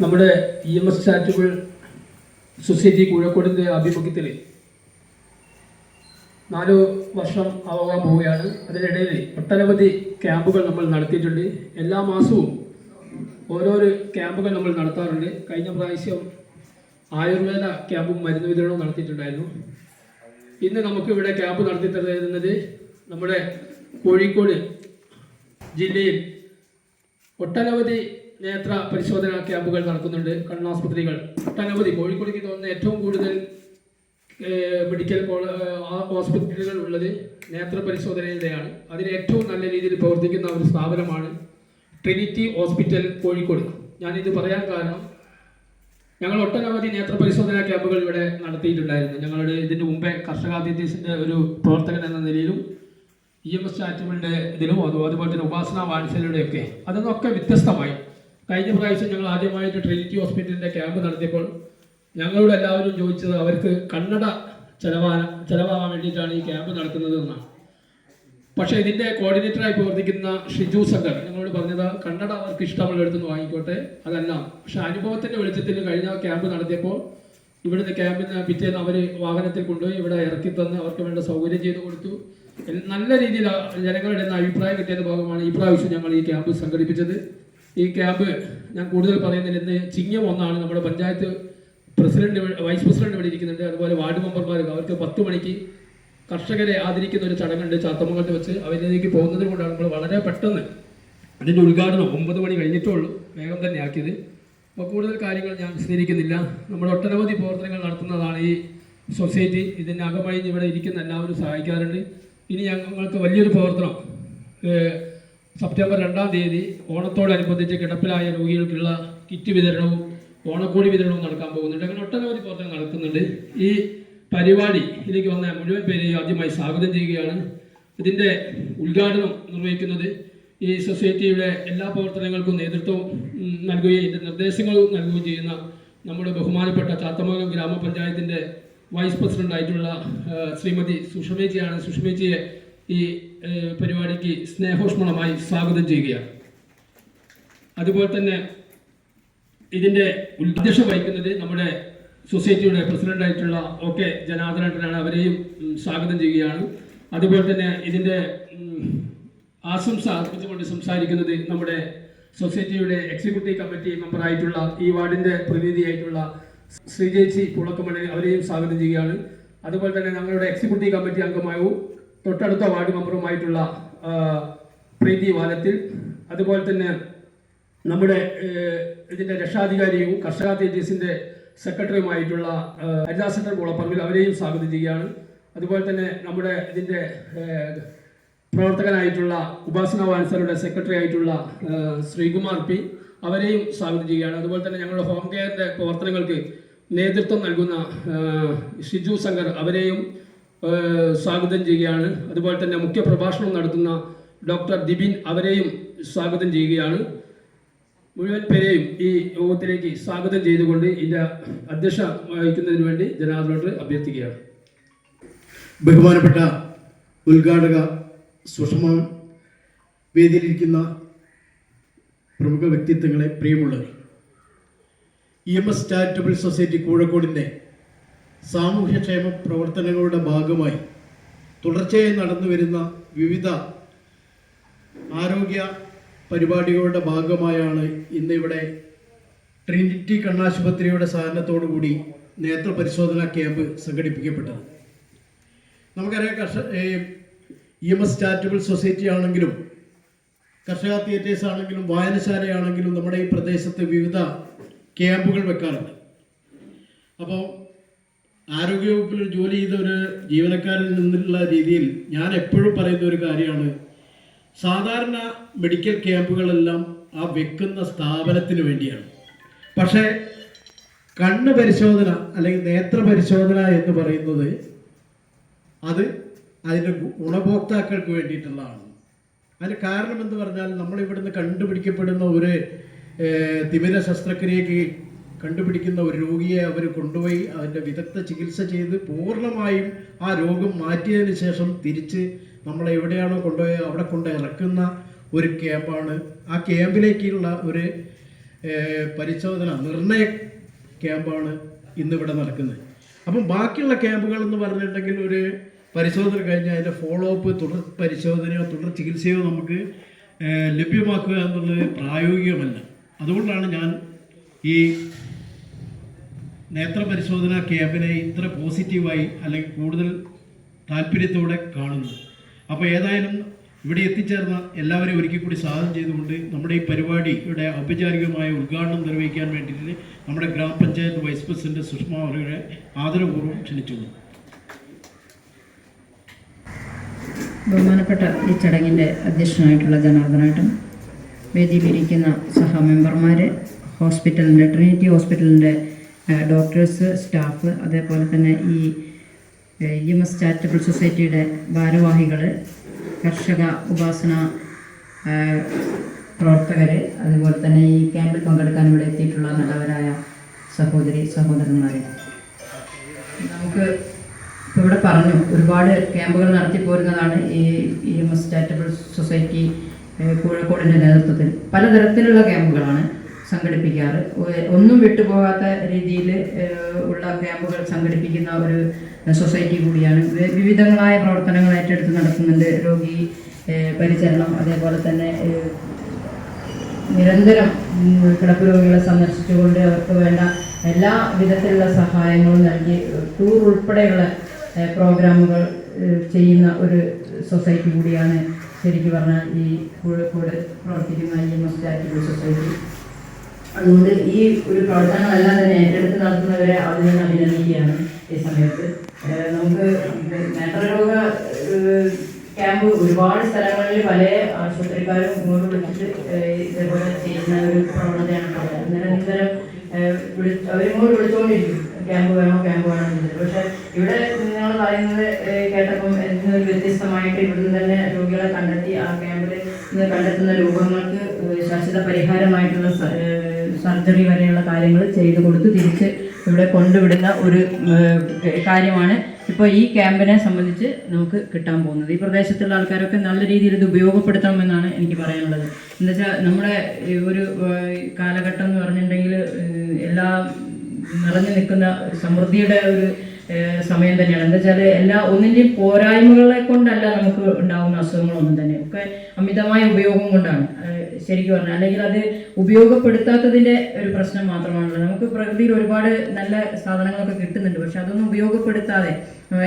നമ്മുടെ E M S charitable society കോഴിക്കോടിന്റെ ആഭിമുഖ്യത്തിൽ നാല് വർഷം ആവാൻ പോവുകയാണ്. അതിനിടയിൽ ഒട്ടനവധി ക്യാമ്പുകൾ നമ്മൾ നടത്തിയിട്ടുണ്ട്. എല്ലാ മാസവും ഓരോരോ ക്യാമ്പുകൾ നമ്മൾ നടത്താറുണ്ട്. കഴിഞ്ഞ പ്രാവശ്യം ആയുർവേദ ക്യാമ്പും മരുന്ന് വിതരണവും നടത്തിയിട്ടുണ്ടായിരുന്നു. ഇന്ന് നമുക്ക് ഇവിടെ ക്യാമ്പ് നടത്തി തരുന്നത് നമ്മുടെ കോഴിക്കോട് ജില്ലയിൽ ഒട്ടനവധി നേത്ര പരിശോധനാ ക്യാമ്പുകൾ നടക്കുന്നുണ്ട്. കണ്ണാസ്പത്രികൾ. ഒട്ടനവധി. കോഴിക്കോടേക്ക് തോന്നുന്ന ഏറ്റവും കൂടുതൽ മെഡിക്കൽ ഹോസ്പിറ്റലുകൾ ഉള്ളത് നേത്ര പരിശോധനയുടെയാണ്. അതിന് ഏറ്റവും നല്ല രീതിയിൽ പ്രവർത്തിക്കുന്ന ഒരു സ്ഥാപനമാണ് ട്രിനിറ്റി ഹോസ്പിറ്റൽ കോഴിക്കോട്. ഞാനിത് പറയാൻ കാരണം ഞങ്ങൾ ഒട്ടനവധി നേത്ര പരിശോധനാ ക്യാമ്പുകൾ ഇവിടെ നടത്തിയിട്ടുണ്ടായിരുന്നു. ഞങ്ങളുടെ ഇതിന് മുമ്പേ കർഷകാതിഥ്യസിന്റെ ഒരു പ്രവർത്തകൻ എന്ന നിലയിലും ഇ എം എസ് ചാറ്റുകളുടെ ഇതിലും അതുപോലെ തന്നെ ഉപാസന വാത്സല്യയുടെ ഒക്കെ അതിന്നൊക്കെ വ്യത്യസ്തമായി. കഴിഞ്ഞ പ്രാവശ്യം ഞങ്ങൾ ആദ്യമായിട്ട് ട്രിനിറ്റി ഹോസ്പിറ്റലിന്റെ ക്യാമ്പ് നടത്തിയപ്പോൾ ഞങ്ങളോട് എല്ലാവരും ചോദിച്ചത് അവർക്ക് കണ്ണട ചെലവാ ചെലവാകാൻ വേണ്ടിയിട്ടാണ് ഈ ക്യാമ്പ് നടത്തുന്നത് എന്നാണ് പക്ഷേ ഇതിന്റെ കോർഡിനേറ്ററായി പ്രവർത്തിക്കുന്ന ഷിജു സങ്കർ ഞങ്ങളോട് പറഞ്ഞത് കന്നഡ അവർക്ക് ഇഷ്ടമുള്ള എടുത്തു വാങ്ങിക്കോട്ടെ അതല്ല. പക്ഷെ അനുഭവത്തിന്റെ വെളിച്ചത്തിൽ കഴിഞ്ഞ ക്യാമ്പ് നടത്തിയപ്പോൾ ഇവിടുത്തെ ക്യാമ്പിന് പിറ്റേന്ന് അവർ വാഹനത്തിൽ കൊണ്ടുപോയി ഇവിടെ ഇറക്കി തന്ന് അവർക്ക് വേണ്ട സൗകര്യം ചെയ്തു കൊടുത്തു. നല്ല രീതിയിൽ ജനങ്ങളുടെ അഭിപ്രായം കിട്ടിയതിന്റെ ഭാഗമാണ് ഈ പ്രാവശ്യം ഞങ്ങൾ ഈ ക്യാമ്പ് സംഘടിപ്പിച്ചത്. ഈ ക്യാമ്പ് ഞാൻ കൂടുതൽ പറയുന്നതിൽ ഇന്ന് ചിങ്ങം ഒന്നാണ്. നമ്മുടെ പഞ്ചായത്ത് പ്രസിഡന്റ് വൈസ് പ്രസിഡന്റ് ഇവിടെ ഇരിക്കുന്നുണ്ട്. അതുപോലെ വാർഡ് മെമ്പർമാർ അവർക്ക് പത്ത് മണിക്ക് കർഷകരെ ആദരിക്കുന്ന ഒരു ചടങ്ങുണ്ട് ചാത്തമംഗലത്ത് വെച്ച്. അവരിലേക്ക് പോകുന്നത് കൊണ്ടാണ് നമ്മൾ വളരെ പെട്ടെന്ന് അതിന്റെ ഉദ്ഘാടനം ഒമ്പത് മണി കഴിഞ്ഞിട്ടേ ഉള്ളൂ വേഗം തന്നെ ആക്കിയത്. അപ്പോൾ കൂടുതൽ കാര്യങ്ങൾ ഞാൻ വിശദീകരിക്കുന്നില്ല. നമ്മൾ ഒട്ടനവധി പ്രവർത്തനങ്ങൾ നടത്തുന്നതാണ് ഈ സൊസൈറ്റി. അകമഴിഞ്ഞ് ഇവിടെ ഇരിക്കുന്ന എല്ലാവരും സഹായിക്കാറുണ്ട്. ഇനി ഞങ്ങൾക്ക് വലിയൊരു പ്രവർത്തനം സെപ്റ്റംബർ രണ്ടാം തീയതി ഓണത്തോടനുബന്ധിച്ച് കിടപ്പിലായ രോഗികൾക്കുള്ള കിറ്റ് വിതരണവും ഓണക്കോടി വിതരണവും നടക്കാൻ പോകുന്നുണ്ട്. അങ്ങനെ ഒട്ടനവധി പ്രവർത്തനങ്ങൾ നടക്കുന്നുണ്ട്. ഈ പരിപാടിയിലേക്ക് വന്ന മുഴുവൻ പേരെയും ആദ്യമായി സ്വാഗതം ചെയ്യുകയാണ്. ഇതിന്റെ ഉദ്ഘാടനം നിർവഹിക്കുന്നത് ഈ സൊസൈറ്റിയുടെ എല്ലാ പ്രവർത്തനങ്ങൾക്കും നേതൃത്വം നൽകുകയും ഇതിന്റെ നിർദ്ദേശങ്ങളും നൽകുകയും ചെയ്യുന്ന നമ്മുടെ ബഹുമാനപ്പെട്ട ചാത്തമംഗലം ഗ്രാമപഞ്ചായത്തിന്റെ വൈസ് പ്രസിഡന്റ് ആയിട്ടുള്ള ശ്രീമതി സുഷമേച്ചിയാണ് സുഷമേച്ചിയെ ഈ പരിപാടിക്ക് സ്നേഹോഷ്മളമായി സ്വാഗതം ചെയ്യുകയാണ് അതുപോലെ തന്നെ ഇതിന്റെ ഉദ്ദേശം വഹിക്കുന്നത് നമ്മുടെ സൊസൈറ്റിയുടെ പ്രസിഡന്റ് ആയിട്ടുള്ള ഒ കെ ജനാർദ്ദനേട്ടനാണ് അവരെയും സ്വാഗതം ചെയ്യുകയാണ് അതുപോലെ തന്നെ ഇതിന്റെ ആശംസ അർപ്പിച്ചുകൊണ്ട് സംസാരിക്കുന്നത് നമ്മുടെ സൊസൈറ്റിയുടെ എക്സിക്യൂട്ടീവ് കമ്മിറ്റി മെമ്പറായിട്ടുള്ള ഈ വാർഡിന്റെ പ്രതിനിധിയായിട്ടുള്ള ശ്രീജേച്ചി പുളക്കമണി അവരെയും സ്വാഗതം ചെയ്യുകയാണ് അതുപോലെ തന്നെ ഞങ്ങളുടെ എക്സിക്യൂട്ടീവ് കമ്മിറ്റി അംഗമായും തൊട്ടടുത്ത വാർഡ് മെമ്പറുമായിട്ടുള്ള പ്രീതി വാലത്തിൽ. അതുപോലെ തന്നെ നമ്മുടെ ഇതിന്റെ രക്ഷാധികാരിയും കർഷക തേജസിന്റെ സെക്രട്ടറിയുമായിട്ടുള്ള ഹരിദാസൻ കുളപ്പറമ്പിൽ അവരെയും സ്വാഗതം ചെയ്യുകയാണ്. അതുപോലെ തന്നെ നമ്മുടെ ഇതിന്റെ പ്രവർത്തകനായിട്ടുള്ള ഉപാസന വാൻസറുടെ സെക്രട്ടറി ആയിട്ടുള്ള ശ്രീകുമാർ പി അവരെയും സ്വാഗതം ചെയ്യുകയാണ്. അതുപോലെ തന്നെ ഞങ്ങളുടെ ഹോം കെയറിന്റെ പ്രവർത്തനങ്ങൾക്ക് നേതൃത്വം നൽകുന്ന ഷിജു ശങ്കർ അവരെയും സ്വാഗതം ചെയ്യുകയാണ്. അതുപോലെ തന്നെ മുഖ്യ പ്രഭാഷണം നടത്തുന്ന ഡോക്ടർ ദിബിൻ അവരെയും സ്വാഗതം ചെയ്യുകയാണ്. മുഴുവൻ പേരെയും ഈ യോഗത്തിലേക്ക് സ്വാഗതം ചെയ്തുകൊണ്ട് ഇതിന്റെ അധ്യക്ഷ വഹിക്കുന്നതിന് വേണ്ടി ജനാധിപത്യ അഭ്യർത്ഥിക്കുകയാണ്. ബഹുമാനപ്പെട്ട ഉദ്ഘാടക സുഷമ വേദിയിലിരിക്കുന്ന പ്രമുഖ വ്യക്തിത്വങ്ങളെ പ്രിയമുള്ളവർ E M S charitable society കോഴിക്കോടിന്റെ സാമൂഹ്യക്ഷേമ പ്രവർത്തനങ്ങളുടെ ഭാഗമായി തുടർച്ചയായി നടന്നു വരുന്ന വിവിധ ആരോഗ്യ പരിപാടികളുടെ ഭാഗമായാണ് ഇന്നിവിടെ ട്രിനിറ്റി കണ്ണാശുപത്രിയുടെ സഹകരണത്തോടു കൂടി നേത്ര പരിശോധനാ ക്യാമ്പ് സംഘടിപ്പിക്കപ്പെട്ടത്. നമുക്കറിയാം കർഷ E M S charitable society ആണെങ്കിലും കർഷക തിയേറ്റേഴ്സ് ആണെങ്കിലും വായനശാലയാണെങ്കിലും നമ്മുടെ ഈ പ്രദേശത്ത് വിവിധ ക്യാമ്പുകൾ വെക്കാറുണ്ട്. അപ്പോൾ ആരോഗ്യവകുപ്പിൽ ജോലി ചെയ്ത ഒരു ജീവനക്കാരിൽ നിന്നുള്ള രീതിയിൽ ഞാൻ എപ്പോഴും പറയുന്ന ഒരു കാര്യമാണ്. സാധാരണ മെഡിക്കൽ ക്യാമ്പുകളെല്ലാം ആ വെക്കുന്ന സ്ഥാപനത്തിന് വേണ്ടിയാണ്. പക്ഷേ കണ്ണ് പരിശോധന അല്ലെങ്കിൽ നേത്ര പരിശോധന എന്ന് പറയുന്നത് അത് അതിന്റെ ഗുണഭോക്താക്കൾക്ക് വേണ്ടിയിട്ടുള്ളതാണ്. അതിന് കാരണം എന്ന് പറഞ്ഞാൽ നമ്മൾ ഇവിടുന്ന് കണ്ടുപിടിക്കപ്പെടുന്ന ഒരു തിമിര ശസ്ത്രക്രിയക്ക് കണ്ടുപിടിക്കുന്ന ഒരു രോഗിയെ അവർ കൊണ്ടുപോയി അതിന്റെ വിദഗ്ധ ചികിത്സ ചെയ്ത് പൂർണമായും ആ രോഗം മാറ്റിയതിന് ശേഷം തിരിച്ച് നമ്മളെ എവിടെയാണോ കൊണ്ടുപോയി അവിടെ കൊണ്ട് ഇറക്കുന്ന ഒരു ക്യാമ്പാണ്. ആ ക്യാമ്പിലേക്കുള്ള ഒരു പരിശോധന നിർണയ ക്യാമ്പാണ് ഇന്നിവിടെ നടക്കുന്നത്. അപ്പം ബാക്കിയുള്ള ക്യാമ്പുകൾ എന്ന് പറഞ്ഞിട്ടുണ്ടെങ്കിൽ ഒരു പരിശോധന കഴിഞ്ഞാൽ അതിന്റെ ഫോളോ അപ്പ് തുടർ പരിശോധനയോ തുടർ ചികിത്സയോ നമുക്ക് ലഭ്യമാക്കുക എന്നുള്ളത് പ്രായോഗികമല്ല. അതുകൊണ്ടാണ് ഞാൻ ഈ നേത്ര പരിശോധന ക്യാമ്പിനെ ഇത്ര പോസിറ്റീവായി അല്ലെങ്കിൽ കൂടുതൽ താല്പര്യത്തോടെ കാണുന്നത് അപ്പോൾ ഏതായാലും ഇവിടെ എത്തിച്ചേർന്ന എല്ലാവരെയും ഒരിക്കൽ കൂടി സ്വാഗതം ചെയ്തുകൊണ്ട് നമ്മുടെ ഈ പരിപാടിയുടെ ഔപചാരികമായ ഉദ്ഘാടനം നിർവഹിക്കാൻ വേണ്ടിയിട്ട് നമ്മുടെ ഗ്രാമപഞ്ചായത്ത് വൈസ് പ്രസിഡന്റ് സുഷമ അവരുടെ ആദരപൂർവം ക്ഷണിച്ചു ബഹുമാനപ്പെട്ട ഈ ചടങ്ങിന്റെ അധ്യക്ഷനായിട്ടുള്ള ജനാർദ്ദനായിട്ടും വേദിയിലിരിക്കുന്ന സഹമെമ്പർമാർ ഹോസ്പിറ്റലിന്റെ ട്രിനിറ്റി ഹോസ്പിറ്റലിന്റെ ഡോക്ടേഴ്സ് സ്റ്റാഫ് അതേപോലെ തന്നെ ഈ ഇ എം എസ് ചാരിറ്റബിൾ സൊസൈറ്റിയുടെ ഭാരവാഹികൾ കർഷക ഉപാസന പ്രവർത്തകർ അതുപോലെ തന്നെ ഈ ക്യാമ്പിൽ പങ്കെടുക്കാൻ ഇവിടെ എത്തിയിട്ടുള്ള നല്ലവരായ സഹോദരി സഹോദരന്മാരെ. നമുക്ക് ഇപ്പോൾ ഇവിടെ പറഞ്ഞു ഒരുപാട് ക്യാമ്പുകൾ നടത്തി പോരുന്നതാണ് ഈ E M S charitable society കോഴിക്കോടിന്റെ നേതൃത്വത്തിൽ. പലതരത്തിലുള്ള ക്യാമ്പുകളാണ്. സംഘടിപ്പിക്കാറ്. ഒന്നും വിട്ടുപോകാത്ത രീതിയിൽ ഉള്ള ക്യാമ്പുകൾ സംഘടിപ്പിക്കുന്ന ഒരു സൊസൈറ്റി കൂടിയാണ്. വിവിധങ്ങളായ പ്രവർത്തനങ്ങൾ ഏറ്റെടുത്ത് നടക്കുന്നുണ്ട്. രോഗി പരിചരണം അതേപോലെ തന്നെ നിരന്തരം കിടപ്പ് രോഗികളെ സന്ദർശിച്ചുകൊണ്ട് അവർക്ക് വേണ്ട എല്ലാ വിധത്തിലുള്ള സഹായങ്ങളും നൽകി ടൂർ ഉൾപ്പെടെയുള്ള പ്രോഗ്രാമുകൾ ചെയ്യുന്ന ഒരു സൊസൈറ്റി കൂടിയാണ് ശരിക്കും പറഞ്ഞാൽ ഈ കോഴിക്കോട് പ്രവർത്തിക്കുന്ന ഈ എം സൊസൈറ്റി. അതുകൊണ്ട് ഈ ഒരു പ്രവർത്തനങ്ങളെല്ലാം തന്നെ ഏറ്റെടുത്ത് നടത്തുന്നവരെ അതിൽ നിന്ന് അഭിനന്ദിക്കുകയാണ് ഈ സമയത്ത് നമുക്ക് നേത്രരോഗ ക്യാമ്പ് ഒരുപാട് സ്ഥലങ്ങളിൽ പല ആശുപത്രിക്കാരും ഇങ്ങോട്ട് വിളിച്ചിട്ട് ഇതേപോലെ ചെയ്യുന്ന ഒരു പ്രവണതയാണ് ഉള്ളത്. നിരന്തരം വിളി അവരിങ്ങോട്ട് വിളിച്ചുകൊണ്ടിരിക്കും ക്യാമ്പ് വേണോ ക്യാമ്പ് വേണോ എന്നുള്ളത് പക്ഷെ ഇവിടെ നിങ്ങൾ പറയുന്നത് കേട്ടപ്പം ഇതിന് ഒരു വ്യത്യസ്തമായിട്ട് ഇവിടുന്ന് തന്നെ രോഗികളെ കണ്ടെത്തി ആ ക്യാമ്പിൽ നിന്ന് കണ്ടെത്തുന്ന രോഗങ്ങൾക്ക് ശാശ്വത പരിഹാരമായിട്ടുള്ള സർജറി വരെയുള്ള കാര്യങ്ങൾ ചെയ്തു കൊടുത്ത് തിരിച്ച് ഇവിടെ കൊണ്ടുവിടുന്ന ഒരു കാര്യമാണ് ഇപ്പോൾ ഈ ക്യാമ്പിനെ സംബന്ധിച്ച് നമുക്ക് കിട്ടാൻ പോകുന്നത്. ഈ പ്രദേശത്തുള്ള ആൾക്കാരൊക്കെ നല്ല രീതിയിൽ ഇത് ഉപയോഗപ്പെടുത്തണമെന്നാണ് എനിക്ക് പറയാനുള്ളത്. എന്താ വെച്ചാൽ നമ്മുടെ ഒരു കാലഘട്ടം എന്ന് പറഞ്ഞിട്ടുണ്ടെങ്കിൽ എല്ലാം നിറഞ്ഞു നിൽക്കുന്ന സമൃദ്ധിയുടെ ഒരു സമയം തന്നെയാണ്. എന്താ വെച്ചാൽ എല്ലാ ഒന്നിന്റെയും പോരായ്മകളെ കൊണ്ടല്ല നമുക്ക് ഉണ്ടാകുന്ന അസുഖങ്ങളൊന്നും തന്നെ. ഒക്കെ അമിതമായ ഉപയോഗം കൊണ്ടാണ്. ശരിക്കും പറഞ്ഞാൽ അല്ലെങ്കിൽ അത് ഉപയോഗപ്പെടുത്താത്തതിന്റെ ഒരു പ്രശ്നം മാത്രമാണല്ലോ. നമുക്ക് പ്രകൃതിയിൽ ഒരുപാട് നല്ല സാധനങ്ങളൊക്കെ കിട്ടുന്നുണ്ട്. പക്ഷെ അതൊന്നും ഉപയോഗപ്പെടുത്താതെ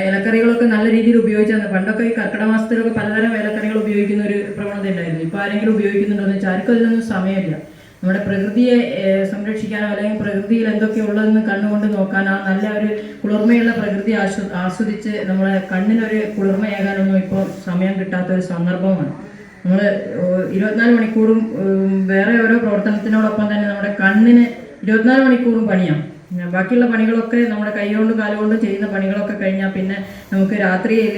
ഇലക്കറികളൊക്കെ നല്ല രീതിയിൽ ഉപയോഗിച്ചാൽ പണ്ടൊക്കെ ഈ കർക്കിടക മാസത്തിലൊക്കെ പലതരം ഇലക്കറികൾ ഉപയോഗിക്കുന്ന ഒരു പ്രവണത ഉണ്ടായിരുന്നു. ഇപ്പോൾ ആരെങ്കിലും ഉപയോഗിക്കുന്നുണ്ടോ എന്ന് വെച്ചാൽ ആർക്കും അതിനൊന്നും സമയമില്ല. നമ്മുടെ പ്രകൃതിയെ സംരക്ഷിക്കാനോ അല്ലെങ്കിൽ പ്രകൃതിയിൽ എന്തൊക്കെ ഉള്ളതെന്ന് കണ്ണുകൊണ്ട് നോക്കാനോ നല്ല ഒരു കുളിർമയുള്ള പ്രകൃതി ആസ്വ ആസ്വദിച്ച് നമ്മളെ കണ്ണിനൊരു കുളിർമയേകാനൊന്നും ഇപ്പോൾ സമയം കിട്ടാത്ത ഒരു സന്ദർഭമാണ്. നമ്മൾ ഇരുപത്തിനാല് മണിക്കൂറും വേറെ ഓരോ പ്രവർത്തനത്തിനോടൊപ്പം തന്നെ നമ്മുടെ കണ്ണിന് ഇരുപത്തിനാല് മണിക്കൂറും പണിയാണ് ബാക്കിയുള്ള പണികളൊക്കെ നമ്മുടെ കൈകൊണ്ടും കാലുകൊണ്ടും ചെയ്യുന്ന പണികളൊക്കെ കഴിഞ്ഞാൽ പിന്നെ നമുക്ക് രാത്രിയിൽ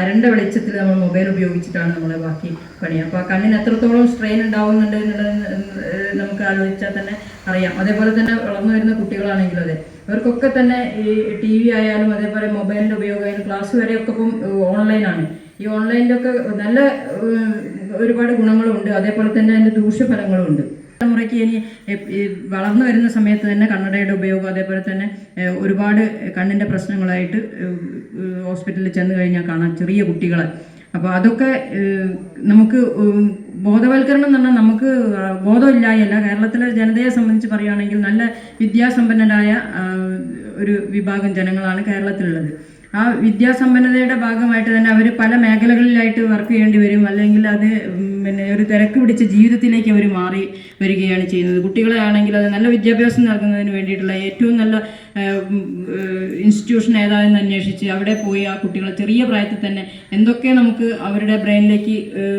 അരണ്ട വെളിച്ചത്തിൽ നമ്മൾ മൊബൈൽ ഉപയോഗിച്ചിട്ടാണ് നമ്മൾ ബാക്കി പണി. അപ്പോൾ ആ കണ്ണിന് എത്രത്തോളം സ്ട്രെയിൻ ഉണ്ടാവുന്നുണ്ട് എന്നുള്ളത് നമുക്ക് ആലോചിച്ചാൽ തന്നെ അറിയാം. അതേപോലെ തന്നെ വളർന്നു വരുന്ന കുട്ടികളാണെങ്കിലും അതെ. ഇവർക്കൊക്കെ തന്നെ ഈ ടി വി ആയാലും അതേപോലെ മൊബൈലിന്റെ ഉപയോഗമായാലും ക്ലാസ് വരെയൊക്കെ ഇപ്പം ഓൺലൈനാണ് ഈ ഓൺലൈനിലൊക്കെ നല്ല ഒരുപാട് ഗുണങ്ങളുണ്ട്. അതേപോലെ തന്നെ അതിന്റെ ദൂഷ്യഫലങ്ങളും ഉണ്ട് തലമുറയ്ക്ക് ഇനി വളർന്നു വരുന്ന സമയത്ത് തന്നെ കണ്ണടയുടെ ഉപയോഗം അതേപോലെ തന്നെ ഒരുപാട് കണ്ണിന്റെ പ്രശ്നങ്ങളായിട്ട് ഹോസ്പിറ്റലിൽ ചെന്ന് കഴിഞ്ഞാൽ കാണാം ചെറിയ കുട്ടികളെ. അപ്പോൾ അതൊക്കെ നമുക്ക് ബോധവൽക്കരണം എന്ന് പറഞ്ഞാൽ നമുക്ക് ബോധമില്ലായല്ല കേരളത്തിലെ ജനതയെ സംബന്ധിച്ച് പറയുകയാണെങ്കിൽ നല്ല വിദ്യാസമ്പന്നരായ ഒരു വിഭാഗം ജനങ്ങളാണ് കേരളത്തിലുള്ളത്. ആ വിദ്യാസമ്പന്നതയുടെ ഭാഗമായിട്ട് തന്നെ അവർ പല മേഖലകളിലായിട്ട് വർക്ക് ചെയ്യേണ്ടി വരും. അല്ലെങ്കിൽ അത് പിന്നെ ഒരു തിരക്ക് പിടിച്ച ജീവിതത്തിലേക്ക് അവർ മാറി വരികയാണ് ചെയ്യുന്നത്. കുട്ടികളെ ആണെങ്കിൽ അത് നല്ല വിദ്യാഭ്യാസം നൽകുന്നതിന് വേണ്ടിയിട്ടുള്ള ഏറ്റവും നല്ല ഇൻസ്റ്റിറ്റ്യൂഷൻ ഏതാണെന്ന് അന്വേഷിച്ച് അവിടെ പോയി ആ കുട്ടികളെ ചെറിയ പ്രായത്തിൽ തന്നെ എന്തൊക്കെ നമുക്ക് അവരുടെ ബ്രെയിനിലേക്ക്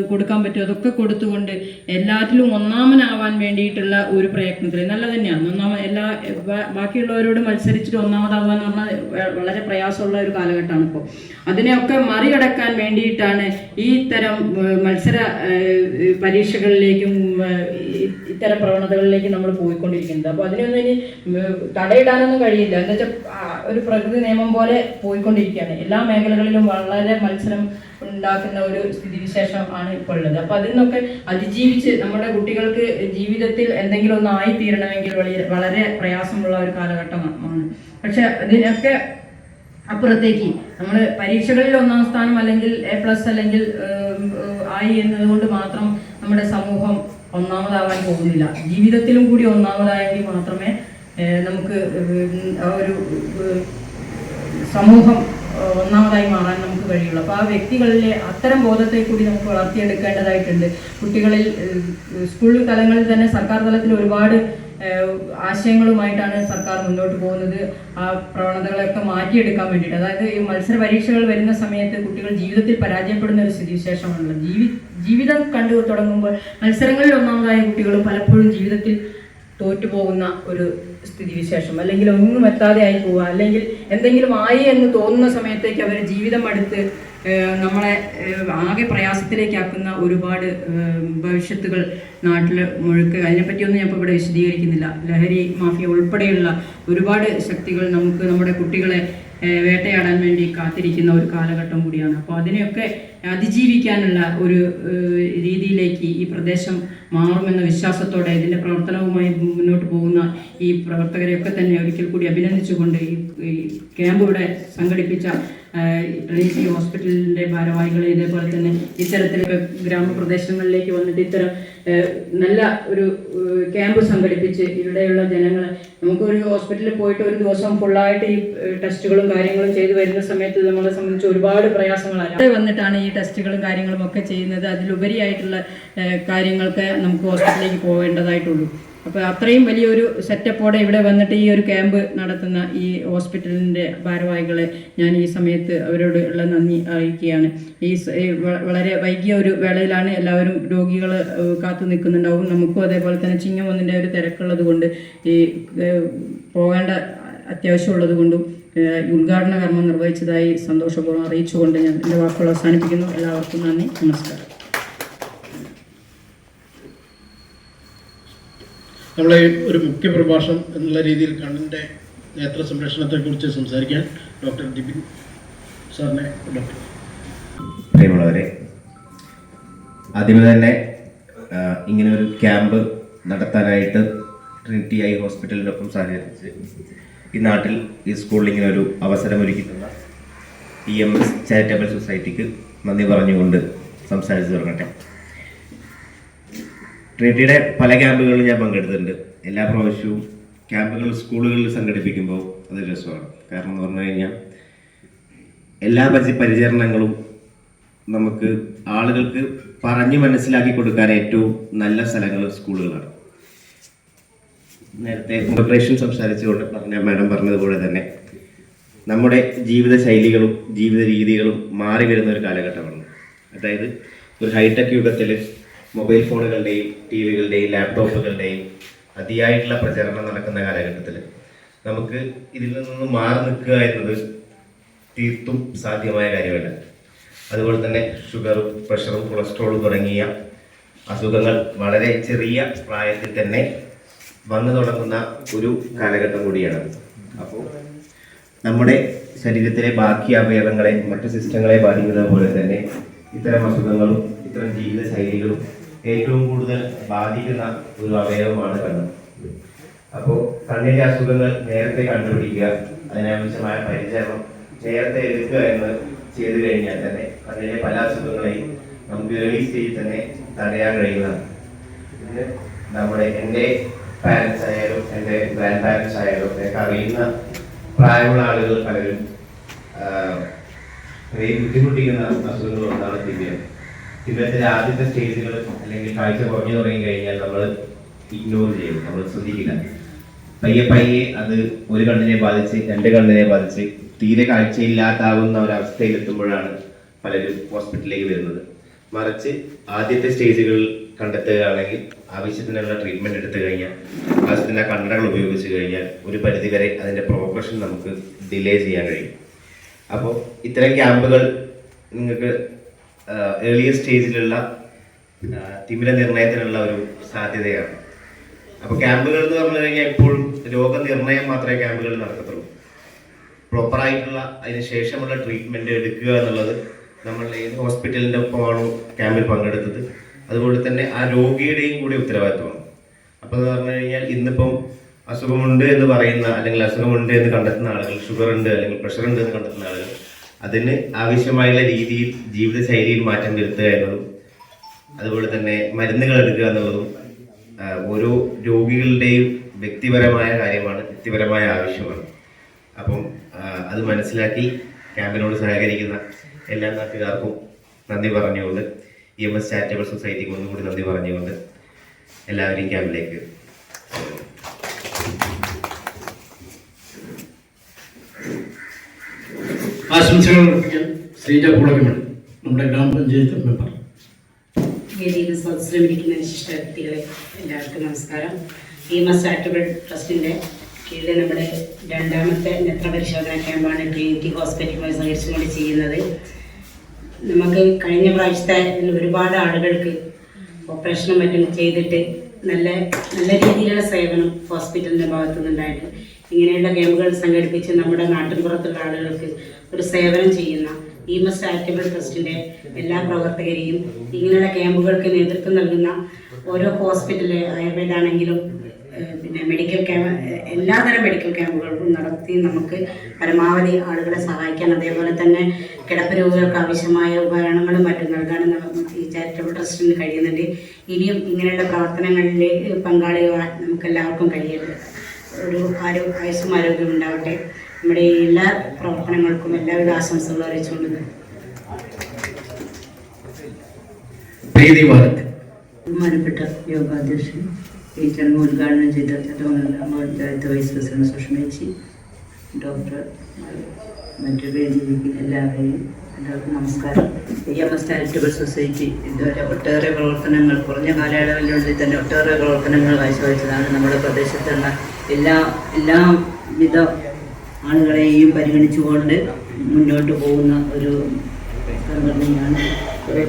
കൊടുക്കാൻ പറ്റും അതൊക്കെ കൊടുത്തുകൊണ്ട് എല്ലാറ്റിലും ഒന്നാമനാവാൻ വേണ്ടിയിട്ടുള്ള ഒരു പ്രയത്നത്തിൽ നല്ല തന്നെയാണ്. ഒന്നാമ എല്ലാ ബാക്കിയുള്ളവരോട് മത്സരിച്ചിട്ട് ഒന്നാമതാവാൻ പറഞ്ഞാൽ വളരെ പ്രയാസമുള്ള ഒരു കാലഘട്ടമാണ് ഇപ്പോൾ. അതിനെയൊക്കെ മറികടക്കാൻ വേണ്ടിയിട്ടാണ് ഈ തരം മത്സര പരീക്ഷകളിലേക്കും ഇത്തരം പ്രവണതകളിലേക്ക് നമ്മൾ പോയിക്കൊണ്ടിരിക്കുന്നത്. അപ്പോൾ അതിനൊന്നും ഇനി തടയിടാനൊന്നും കഴിയില്ല. എന്താ വെച്ചാൽ ഒരു പ്രകൃതി നിയമം പോലെ പോയിക്കൊണ്ടിരിക്കുകയാണ്. എല്ലാ മേഖലകളിലും വളരെ മത്സരം ഉണ്ടാക്കുന്ന ഒരു സ്ഥിതിവിശേഷം ആണ് ഇപ്പോൾ ഉള്ളത്. അപ്പോൾ അതിൽ നിന്നൊക്കെ അതിജീവിച്ച് നമ്മുടെ കുട്ടികൾക്ക് ജീവിതത്തിൽ എന്തെങ്കിലും ഒന്ന് ആയി തീരണമെങ്കിൽ വളരെ പ്രയാസമുള്ള ഒരു കാലഘട്ടമാണ്. പക്ഷെ അതിനൊക്കെ അപ്പുറത്തേക്ക് നമ്മൾ പരീക്ഷകളിൽ ഒന്നാം സ്ഥാനം അല്ലെങ്കിൽ എ പ്ലസ് അല്ലെങ്കിൽ ആയി എന്നതുകൊണ്ട് മാത്രം നമ്മുടെ സമൂഹം ഒന്നാമതാവാൻ പോകുന്നില്ല. ജീവിതത്തിലും കൂടി ഒന്നാമതായെങ്കിൽ മാത്രമേ നമുക്ക് ആ ഒരു സമൂഹം ഒന്നാമതായി മാറാൻ നമുക്ക് കഴിയുള്ളൂ. അപ്പോൾ ആ വ്യക്തികളിലെ അത്തരം ബോധത്തെ കൂടി നമുക്ക് വളർത്തിയെടുക്കേണ്ടതായിട്ടുണ്ട്. കുട്ടികളിൽ സ്കൂൾ തലങ്ങളിൽ തന്നെ സർക്കാർ തലത്തിൽ ഒരുപാട് ആശയങ്ങളുമായിട്ടാണ് സർക്കാർ മുന്നോട്ട് പോകുന്നത്. ആ പ്രവണതകളൊക്കെ മാറ്റിയെടുക്കാൻ വേണ്ടിയിട്ട്. അതായത് ഈ മത്സര പരീക്ഷകൾ വരുന്ന സമയത്ത് കുട്ടികൾ ജീവിതത്തിൽ പരാജയപ്പെടുന്ന ഒരു സ്ഥിതിവിശേഷമാണല്ലോ. ജീവി ജീവിതം കണ്ടു തുടങ്ങുമ്പോൾ മത്സരങ്ങളിൽ ഒന്നാമതായ കുട്ടികൾ പലപ്പോഴും ജീവിതത്തിൽ തോറ്റുപോകുന്ന ഒരു സ്ഥിതിവിശേഷം. അല്ലെങ്കിൽ ഒന്നും എത്താതെ ആയി പോവുക. അല്ലെങ്കിൽ എന്തെങ്കിലും ആയി എന്ന് തോന്നുന്ന സമയത്തേക്ക് അവർ ജീവിതം അടുത്ത് നമ്മളെ ആകെ പ്രയാസത്തിലേക്കാക്കുന്ന ഒരുപാട് ഭവിഷ്യത്തുകൾ നാട്ടിൽ മുഴുക്കുക അതിനെപ്പറ്റിയൊന്നും ഞാൻ ഇവിടെ വിശദീകരിക്കുന്നില്ല. ലഹരി മാഫിയ ഉൾപ്പെടെയുള്ള ഒരുപാട് ശക്തികൾ നമുക്ക് നമ്മുടെ കുട്ടികളെ വേട്ടയാടാൻ വേണ്ടി കാത്തിരിക്കുന്ന ഒരു കാലഘട്ടം കൂടിയാണ്. അപ്പോൾ അതിനെയൊക്കെ അതിജീവിക്കാനുള്ള ഒരു രീതിയിലേക്ക് ഈ പ്രദേശം മാറുമെന്ന വിശ്വാസത്തോടെ ഇതിന്റെ പ്രവർത്തനവുമായി മുന്നോട്ട് പോകുന്ന ഈ പ്രവർത്തകരെയൊക്കെ തന്നെ ഒരിക്കൽ കൂടി അഭിനന്ദിച്ചുകൊണ്ട് ഈ ക്യാമ്പ് ഇവിടെ സംഘടിപ്പിച്ച ഏഹ്, ഭാരവാഹികൾ ഇതേപോലെ തന്നെ ഇത്തരത്തിലൊക്കെ ഗ്രാമപ്രദേശങ്ങളിലേക്ക് വന്നിട്ട് ഇത്തരം നല്ല ഒരു ക്യാമ്പ് സംഘടിപ്പിച്ച് ഇവിടെയുള്ള ജനങ്ങളെ നമുക്കൊരു ഹോസ്പിറ്റലിൽ പോയിട്ട് ഒരു ദിവസം ഫുള്ളായിട്ട് ഈ ടെസ്റ്റുകളും കാര്യങ്ങളും ചെയ്തു വരുന്ന സമയത്ത് നമ്മളെ സംബന്ധിച്ച് ഒരുപാട് പ്രയാസങ്ങളാണ്. അവിടെ വന്നിട്ടാണ് ഈ ടെസ്റ്റുകളും കാര്യങ്ങളും ഒക്കെ ചെയ്യുന്നത്. അതിലുപരിയായിട്ടുള്ള കാര്യങ്ങൾക്ക് നമുക്ക് ഹോസ്പിറ്റലിലേക്ക് പോകേണ്ടതായിട്ടുള്ളൂ. അപ്പോൾ അത്രയും വലിയൊരു സെറ്റപ്പോടെ ഇവിടെ വന്നിട്ട് ഈ ഒരു ക്യാമ്പ് നടത്തുന്ന ഈ ഹോസ്പിറ്റലിന്റെ ഭാരവാഹികളെ ഞാൻ ഈ സമയത്ത് അവരോട് ഉള്ള നന്ദി അറിയിക്കുകയാണ്. ഈ വളരെ വൈകിയ ഒരു വേളയിലാണ് എല്ലാവരും രോഗികൾ കാത്തു നിൽക്കുന്നുണ്ടാവും. നമുക്കും അതേപോലെ തന്നെ ചിങ്ങമൊന്നിന്റെ ഒരു തിരക്കുള്ളത് കൊണ്ട് ഈ പോകേണ്ട അത്യാവശ്യമുള്ളത് കൊണ്ടും ഉദ്ഘാടന കർമ്മം നിർവഹിച്ചതായി സന്തോഷപൂർവം അറിയിച്ചുകൊണ്ട് ഞാൻ എന്റെ വാക്കുകൾ അവസാനിപ്പിക്കുന്നു. എല്ലാവർക്കും നന്ദി. നമസ്കാരം. നമ്മളെ ഒരു മുഖ്യ പ്രഭാഷണം എന്നുള്ള രീതിയിൽ കണ്ണിന്റെ നേത്ര സംരക്ഷണത്തെക്കുറിച്ച് സംസാരിക്കാൻ ഡോക്ടർ ഡിബിൻ സാറിനെ ഡോക്ടർ. പ്രിയമുള്ളവരെ ആദ്യമേ തന്നെ ഇങ്ങനെ ഒരു ക്യാമ്പ് നടത്താനായിട്ട് ട്രിനിറ്റി ഐ ഹോസ്പിറ്റലിനൊപ്പം സഹകരിച്ച് ഈ നാട്ടിൽ ഈ സ്കൂളിൽ ഇങ്ങനെ ഒരു അവസരം ഒരുക്കിയിട്ടുള്ള ഇ എം എസ് ചാരിറ്റബിൾ സൊസൈറ്റിക്ക് നന്ദി പറഞ്ഞുകൊണ്ട് സംസാരിച്ചു തുടങ്ങട്ടെ. ട്രിനിറ്റിയുടെ പല ക്യാമ്പുകളിലും ഞാൻ പങ്കെടുത്തിട്ടുണ്ട്. എല്ലാ പ്രാവശ്യവും ക്യാമ്പുകൾ സ്കൂളുകളിൽ സംഘടിപ്പിക്കുമ്പോൾ അത് രസമാണ്. കാരണം എന്ന് പറഞ്ഞു കഴിഞ്ഞാൽ എല്ലാ പരി പരിചരണങ്ങളും നമുക്ക് ആളുകൾക്ക് പറഞ്ഞു മനസ്സിലാക്കി കൊടുക്കാൻ ഏറ്റവും നല്ല സ്ഥലങ്ങൾ സ്കൂളുകളാണ്. നേരത്തെ ഓപ്പറേഷൻ സംസാരിച്ചുകൊണ്ട് പറഞ്ഞ മാഡം പറഞ്ഞതുപോലെ തന്നെ നമ്മുടെ ജീവിത ശൈലികളും ജീവിത രീതികളും മാറി വരുന്ന ഒരു കാലഘട്ടമാണ്. അതായത് ഒരു ഹൈടെക് യുഗത്തിൽ മൊബൈൽ ഫോണുകളുടെയും ടി വികളുടെയും ലാപ്ടോപ്പുകളുടെയും അതിയായിട്ടുള്ള പ്രചരണം നടക്കുന്ന കാലഘട്ടത്തിൽ നമുക്ക് ഇതിൽ നിന്നും മാറി നിൽക്കുക എന്നത് തീർത്തും സാധ്യമായ കാര്യമല്ല. അതുപോലെ തന്നെ ഷുഗറും പ്രഷറും കൊളസ്ട്രോളും തുടങ്ങിയ അസുഖങ്ങൾ വളരെ ചെറിയ പ്രായത്തിൽ തന്നെ വന്നു തുടങ്ങുന്ന ഒരു കാലഘട്ടം കൂടിയാണ് അപ്പോൾ നമ്മുടെ ശരീരത്തിലെ ബാക്കി അവയവങ്ങളെ മറ്റു സിസ്റ്റങ്ങളെ ബാധിക്കുന്നത് പോലെ തന്നെ ഇത്തരം അസുഖങ്ങളും ഇത്തരം ജീവിത ശൈലികളും ഏറ്റവും കൂടുതൽ ബാധിക്കുന്ന ഒരു അവയവമാണ് കണ്ണ്. അപ്പോൾ കണ്ണിന്റെ അസുഖങ്ങൾ നേരത്തെ കണ്ടുപിടിക്കുക അതിനാവശ്യമായ പരിചരണം നേരത്തെ എടുക്കുക എന്ന് ചെയ്തു കഴിഞ്ഞാൽ തന്നെ കണ്ണിലെ പല അസുഖങ്ങളെയും നമുക്ക് ഏർലി സ്റ്റേജിൽ തന്നെ തടയാൻ കഴിയുന്നതാണ്. ഇതിന് നമ്മുടെ എന്റെ പാരൻസ് ആയാലും എന്റെ ഗ്രാൻഡ് പാരൻസ് ആയാലും ഒക്കെ അറിയുന്ന പ്രായമുള്ള ആളുകൾ പലരും ബുദ്ധിമുട്ടിക്കുന്ന അസുഖങ്ങൾ ഒന്നാണ് തിമിരം തിമിരത്തിലെ ആദ്യത്തെ സ്റ്റേജുകൾ അല്ലെങ്കിൽ കാഴ്ച കുറഞ്ഞു തുടങ്ങി കഴിഞ്ഞാൽ നമ്മൾ ഇഗ്നോർ ചെയ്യും. നമ്മൾ ശ്രദ്ധിക്കില്ല. പയ്യെ പയ്യെ അത് ഒരു കണ്ണിനെ ബാധിച്ച് രണ്ട് കണ്ണിനെ ബാധിച്ച് തീരെ കാഴ്ചയില്ലാത്താവുന്ന ഒരവസ്ഥയിൽ എത്തുമ്പോഴാണ് പലരും ഹോസ്പിറ്റലിലേക്ക് വരുന്നത്. മറിച്ച് ആദ്യത്തെ സ്റ്റേജുകളിൽ കണ്ടെത്തുകയാണെങ്കിൽ ആവശ്യത്തിനുള്ള ട്രീറ്റ്മെന്റ് എടുത്തു കഴിഞ്ഞാൽ ആവശ്യത്തിന് ആ കണ്ണടകൾ ഉപയോഗിച്ച് കഴിഞ്ഞാൽ ഒരു പരിധിവരെ അതിന്റെ പ്രോഗ്രഷൻ നമുക്ക് ഡിലേ ചെയ്യാൻ കഴിയും. അപ്പോൾ ഇത്തരം ക്യാമ്പുകൾ നിങ്ങൾക്ക് ഏർലിയർ സ്റ്റേജിലുള്ള തിമിര നിർണയത്തിനുള്ള ഒരു സാധ്യതയാണ്. അപ്പോൾ ക്യാമ്പുകൾ എന്ന് പറഞ്ഞു കഴിഞ്ഞാൽ എപ്പോഴും രോഗനിർണയം മാത്രമേ ക്യാമ്പുകളിൽ നടക്കത്തുള്ളൂ. പ്രോപ്പറായിട്ടുള്ള അതിന് ശേഷമുള്ള ട്രീറ്റ്മെന്റ് എടുക്കുക എന്നുള്ളത് നമ്മൾ ഏത് ഹോസ്പിറ്റലിന്റെ ഒപ്പമാണോ ക്യാമ്പിൽ പങ്കെടുത്തത്. അതുപോലെ തന്നെ ആ രോഗിയുടെയും കൂടി ഉത്തരവാദിത്വമാണ്. അപ്പോൾ എന്ന് പറഞ്ഞു കഴിഞ്ഞാൽ ഇന്നിപ്പം അസുഖമുണ്ട് എന്ന് പറയുന്ന അല്ലെങ്കിൽ അസുഖമുണ്ട് എന്ന് കണ്ടെത്തുന്ന ആളുകൾ ഷുഗർ ഉണ്ട് അല്ലെങ്കിൽ പ്രഷർ ഉണ്ട് എന്ന് കണ്ടെത്തുന്ന ആളുകൾ അതിന് ആവശ്യമായുള്ള രീതിയിൽ ജീവിതശൈലിയിൽ മാറ്റം വരുത്തുക എന്നതും അതുപോലെ തന്നെ മരുന്നുകൾ എടുക്കുക എന്നുള്ളതും ഓരോ രോഗികളുടെയും വ്യക്തിപരമായ കാര്യമാണ് വ്യക്തിപരമായ ആവശ്യമാണ്. അപ്പം അത് മനസ്സിലാക്കി ക്യാമ്പിനോട് സഹകരിക്കുന്ന എല്ലാ നാട്ടുകാർക്കും നന്ദി പറഞ്ഞുകൊണ്ട് ഇ എം എസ് ചാരിറ്റബിൾ സൊസൈറ്റിക്ക് ഒന്നുകൂടി നന്ദി പറഞ്ഞുകൊണ്ട് എല്ലാവരെയും ക്യാമ്പിലേക്ക് ആശംസകൾ അർപ്പിക്കാൻ ശ്രീജ പുളകമൺ നമ്മുടെ ഗ്രാമപഞ്ചായത്ത് മെമ്പർ. സദസ്സിലിരിക്കുന്ന വിശിഷ്ട വ്യക്തികളെ എല്ലാവർക്കും നമസ്കാരം. ചാരിറ്റബിൾ ട്രസ്റ്റിന്റെ കീഴിൽ നമ്മുടെ രണ്ടാമത്തെ നേത്രപരിശോധന ക്യാമ്പാണ് ഹോസ്പിറ്റലുമായി ചെയ്യുന്നത്. നമുക്ക് കഴിഞ്ഞ പ്രാവശ്യത്തെ ഒരുപാട് ആളുകൾക്ക് ഓപ്പറേഷനും മറ്റും ചെയ്തിട്ട് നല്ല നല്ല രീതിയിലുള്ള സേവനം ഹോസ്പിറ്റലിന്റെ ഭാഗത്തു നിന്നുണ്ടായിട്ട് ഇങ്ങനെയുള്ള ക്യാമ്പുകൾ സംഘടിപ്പിച്ച് നമ്മുടെ നാട്ടിൻപുറത്തുള്ള ആളുകൾക്ക് ഒരു സേവനം ചെയ്യുന്ന എം എസ് ചാരിറ്റബിൾ ട്രസ്റ്റിന്റെ എല്ലാ പ്രവർത്തകരെയും ഇങ്ങനെയുള്ള ക്യാമ്പുകൾക്ക് നേതൃത്വം നൽകുന്ന ഓരോ ഹോസ്പിറ്റൽ ആയുർവേദാണെങ്കിലും പിന്നെ മെഡിക്കൽ ക്യാമ്പ് എല്ലാതരം മെഡിക്കൽ ക്യാമ്പുകൾക്കും നടത്തി നമുക്ക് പരമാവധി ആളുകളെ സഹായിക്കാൻ അതേപോലെ തന്നെ കിടപ്പ് രോഗികൾക്ക് ആവശ്യമായ ഉപകരണങ്ങളും മറ്റും നൽകാനും ഈ ചാരിറ്റബിൾ ട്രസ്റ്റിന് കഴിയുന്നുണ്ട്. ഇനിയും ഇങ്ങനെയുള്ള പ്രവർത്തനങ്ങളിൽ പങ്കാളികളാൻ നമുക്ക് എല്ലാവർക്കും കഴിയരുത് ഒരു ആരോഗ്യ ആയുസ്സും ആരോഗ്യം ഉണ്ടാവട്ടെ. നമ്മുടെ എല്ലാ പ്രവർത്തനങ്ങൾക്കും എല്ലാവിധ ആശംസകളും അറിയിച്ചുകൊണ്ട് പ്രീതി ഭാരത്. ബഹുമാനപ്പെട്ട യോഗാധ്യക്ഷൻ ഈ ചടങ്ങ് ഉദ്ഘാടനം ചെയ്ത പഞ്ചായത്ത് വൈസ് പ്രസിഡന്റ് സുഷമേച്ചി ഡോക്ടർ മറ്റു വേദിയിലേക്ക് എല്ലാവരെയും എല്ലാവർക്കും നമസ്കാരം. എസ് ചാരിറ്റബിൾ സൊസൈറ്റി ഇതുവരെ ഒട്ടേറെ പ്രവർത്തനങ്ങൾ കുറഞ്ഞ കാലയളവിനുള്ളിൽ തന്നെ ഒട്ടേറെ പ്രവർത്തനങ്ങൾ കാഴ്ചവെച്ചതാണ് നമ്മുടെ പ്രദേശത്തുള്ള എല്ലാ എല്ലാവിധ ആളുകളെയും പരിഗണിച്ചുകൊണ്ട് മുന്നോട്ട് പോകുന്ന ഒരു സംഘടനയാണ്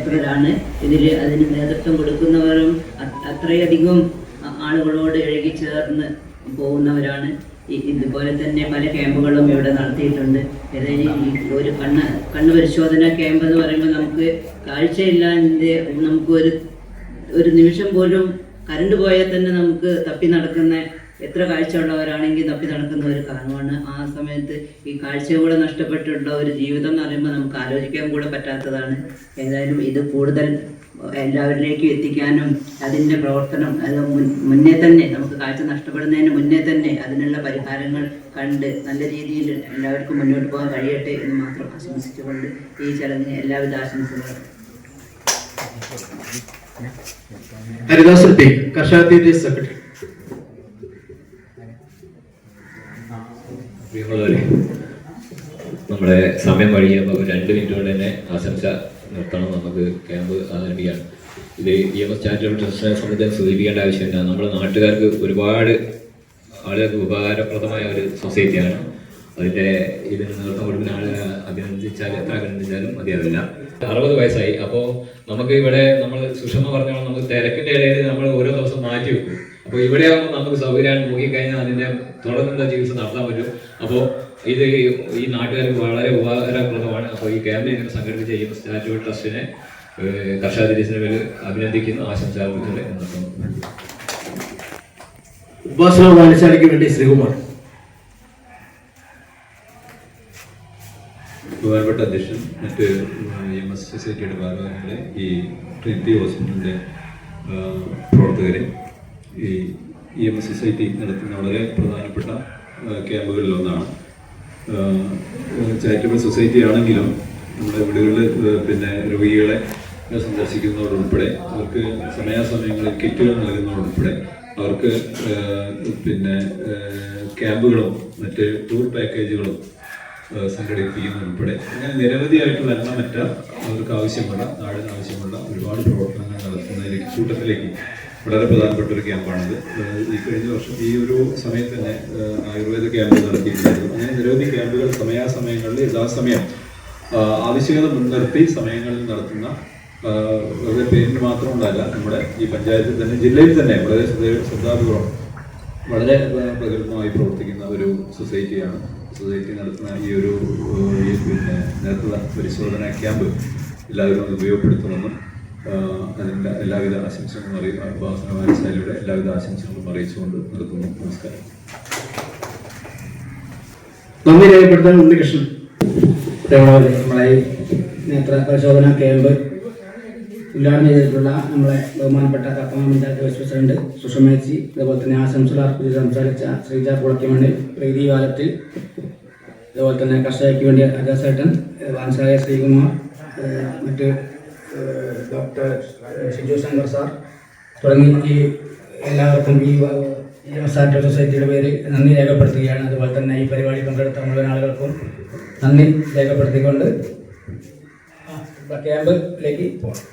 പേരാണ് ഇതിൽ അതിന് നേതൃത്വം കൊടുക്കുന്നവരും അത്രയധികം ആളുകളോട് ഇഴകി ചേർന്ന് പോകുന്നവരാണ് ഇതുപോലെ തന്നെ പല ക്യാമ്പുകളും ഇവിടെ നടത്തിയിട്ടുണ്ട്. ഏതായാലും ഒരു കണ്ണ് കണ്ണ് പരിശോധന ക്യാമ്പ് എന്ന് പറയുമ്പോൾ നമുക്ക് കാഴ്ചയില്ലാതെ നമുക്ക് ഒരു ഒരു നിമിഷം പോലും കരണ്ട് പോയാൽ തന്നെ നമുക്ക് തപ്പി നടക്കുന്ന എത്ര കാഴ്ചയുള്ളവരാണെങ്കിൽ തപ്പി നടക്കുന്ന ഒരു കാണുവാണ്. ആ സമയത്ത് ഈ കാഴ്ച കൂടെ നഷ്ടപ്പെട്ടിട്ടുള്ള ഒരു ജീവിതം എന്ന് പറയുമ്പോൾ നമുക്ക് ആലോചിക്കാൻ കൂടെ പറ്റാത്തതാണ്. ഏതായാലും ഇത് കൂടുതൽ എല്ലാവരിലേക്കും എത്തിക്കാനും അതിന്റെ പ്രവർത്തനം അത് മുന്നേ തന്നെ നമുക്ക് കാഴ്ച നഷ്ടപ്പെടുന്നതിന് മുന്നേ തന്നെ അതിനുള്ള പരിഹാരങ്ങൾ കണ്ട് നല്ല രീതിയിൽ എല്ലാവർക്കും മുന്നോട്ട് പോകാൻ കഴിയട്ടെ എന്ന് മാത്രം ആശംസിച്ചുകൊണ്ട് ഈ ചടങ്ങിന് എല്ലാവിധ ആശംസകളും. ഹരിദാസ് സെക്രട്ടറി. പ്രിയമുള്ളവരെ നമ്മുടെ സമയം വഴിയുമ്പോൾ രണ്ട് മിനിറ്റ് കൊണ്ട് തന്നെ ആശംസ നിർത്തണം. നമുക്ക് ക്യാമ്പ് ആരംഭിക്കാം. ഇത് ഇ എം എസ് ചാരിറ്റബിൾ ട്രസ്റ്റിനെ സംബന്ധിച്ച് സൂചിപ്പിക്കേണ്ട ആവശ്യമില്ല. നമ്മുടെ നാട്ടുകാർക്ക് ഒരുപാട് ആളുകൾക്ക് ഉപകാരപ്രദമായ ഒരു സൊസൈറ്റിയാണ്. അതിന്റെ ഇതിന് നേതൃത്വം കൊടുക്കുന്ന ആളുകളെ അഭിനന്ദിച്ചാൽ എത്ര അഭിനന്ദിച്ചാലും മതിയാവില്ല അറുപത് വയസ്സായി. അപ്പോൾ നമുക്ക് ഇവിടെ നമ്മൾ സുഷമ പറഞ്ഞോളം. നമുക്ക് തിരക്കിന്റെ ഇടയിൽ നമ്മൾ ഓരോ ദിവസം മാറ്റി വെക്കും. അപ്പോൾ ഇവിടെ ആകുമ്പോൾ നമുക്ക് സൗകര്യമാണ് നോക്കിക്കഴിഞ്ഞാൽ അതിന്റെ തുടർന്നുള്ള ചികിത്സ നടത്താൻ പറ്റും? അപ്പോൾ ഇത് ഈ നാട്ടുകാർക്ക് വളരെ ഉപകാരപ്രദമാണ്. അപ്പോൾ ഈ ക്യാമ്പിൽ ഇങ്ങനെ സംഘടിപ്പിച്ച ഈ സ്റ്റാറ്റ്യൂട്ട് ട്രസ്റ്റിനെ കർഷക ദിനത്തിന് പേര് അഭിനന്ദിക്കുന്നു ആശംസ അർപ്പിക്കുന്നു ഉപാസന വായനശാലയ്ക്ക് വേണ്ടി ശ്രീകുമാർ. ബഹുമാനപ്പെട്ട അധ്യക്ഷൻ മറ്റ് എം എസ് സൊസൈറ്റിയുടെ ഭാഗമായിട്ടുള്ള ഈ ട്രിനിറ്റി ഹോസ്പിറ്റലിന്റെ പ്രവർത്തകരെ ഈ ഇ എം എസ് സൊസൈറ്റി നടത്തുന്ന വളരെ പ്രധാനപ്പെട്ട ക്യാമ്പുകളിലൊന്നാണ്. ചാരിറ്റബിൾ സൊസൈറ്റി ആണെങ്കിലും നമ്മുടെ വീടുകളിൽ പിന്നെ രോഗികളെ സന്ദർശിക്കുന്നതോടുൾപ്പെടെ അവർക്ക് സമയാസമയങ്ങളിൽ കിറ്റുകൾ നൽകുന്നതോടുൾപ്പെടെ അവർക്ക് പിന്നെ ക്യാമ്പുകളും മറ്റ് ടൂർ പാക്കേജുകളും സംഘടിപ്പിക്കുന്നതുൾപ്പെടെ അങ്ങനെ നിരവധിയായിട്ടുള്ള എണ്ണമറ്റ അവർക്ക് ആവശ്യമുള്ള നാടിന് ആവശ്യമുള്ള ഒരുപാട് പ്രവർത്തനങ്ങൾ നടത്തുന്നതിലേക്ക് കൂട്ടത്തിലേക്ക് വളരെ പ്രധാനപ്പെട്ട ഒരു ക്യാമ്പാണിത്. ഈ കഴിഞ്ഞ വർഷം ഈ ഒരു സമയത്ത് തന്നെ ആയുർവേദ ക്യാമ്പ് നടത്തിയിട്ടുണ്ടായിരുന്നു. അങ്ങനെ നിരവധി ക്യാമ്പുകൾ സമയാസമയങ്ങളിൽ യഥാസമയം ആവശ്യകത മുൻനിർത്തി സമയങ്ങളിൽ നടത്തുന്ന വെറുതെ പേരിന് മാത്രം ഉണ്ടല്ല നമ്മുടെ ഈ പഞ്ചായത്തിൽ തന്നെ ജില്ലയിൽ തന്നെ വളരെ ശ്രദ്ധ- ശ്രദ്ധാപൂർവം വളരെ പ്രകൃതമായി പ്രവർത്തിക്കുന്ന ഒരു സൊസൈറ്റിയാണ്. സൊസൈറ്റി നടത്തുന്ന ഈ ഒരു പിന്നെ നേതൃത്വ പരിശോധന ക്യാമ്പ് എല്ലാവരും ഉപയോഗപ്പെടുത്തണമെന്നും അതിന്റെ എല്ലാവിധ ആശംസകളും അറിയും ഉപാസന വാരശാലയുടെ എല്ലാവിധ ആശംസകളും അറിയിച്ചുകൊണ്ട് നിർത്തുന്നു. നമസ്കാരം. നന്ദി രേഖപ്പെടുത്താൻ ഉണ്ണികൃഷ്ണൻ നമ്മളെ നേത്ര പരിശോധന ക്യാമ്പ് ഉദ്ഘാടനം ചെയ്തിട്ടുള്ള നമ്മളെ ബഹുമാനപ്പെട്ട കപ്പമ പഞ്ചായത്ത് വൈസ് പ്രസിഡന്റ് സുഷമേച്ചി അതുപോലെ തന്നെ ആശംസകൾ അർപ്പിച്ച് സംസാരിച്ച ശ്രീജ പുളക്കിമണ്ണിൽ പ്രീതി വാലത്തിൽ അതുപോലെ തന്നെ കർഷകയ്ക്ക് വേണ്ടി അജാസേട്ടൻ വാൻസായ ശ്രീകുമാർ മറ്റ് ഡോക്ടർ ഷിജു ശങ്കർ സാർ തുടങ്ങി ഈ എല്ലാവർക്കും ഈ സാറ്റർ സൊസൈറ്റിയുടെ പേര് നന്ദി രേഖപ്പെടുത്തുകയാണ്. അതുപോലെ തന്നെ ഈ പരിപാടി പങ്കെടുത്ത മുഴുവൻ ആളുകൾക്കും നന്ദി രേഖപ്പെടുത്തിക്കൊണ്ട് ക്യാമ്പിലേക്ക് പോകാം.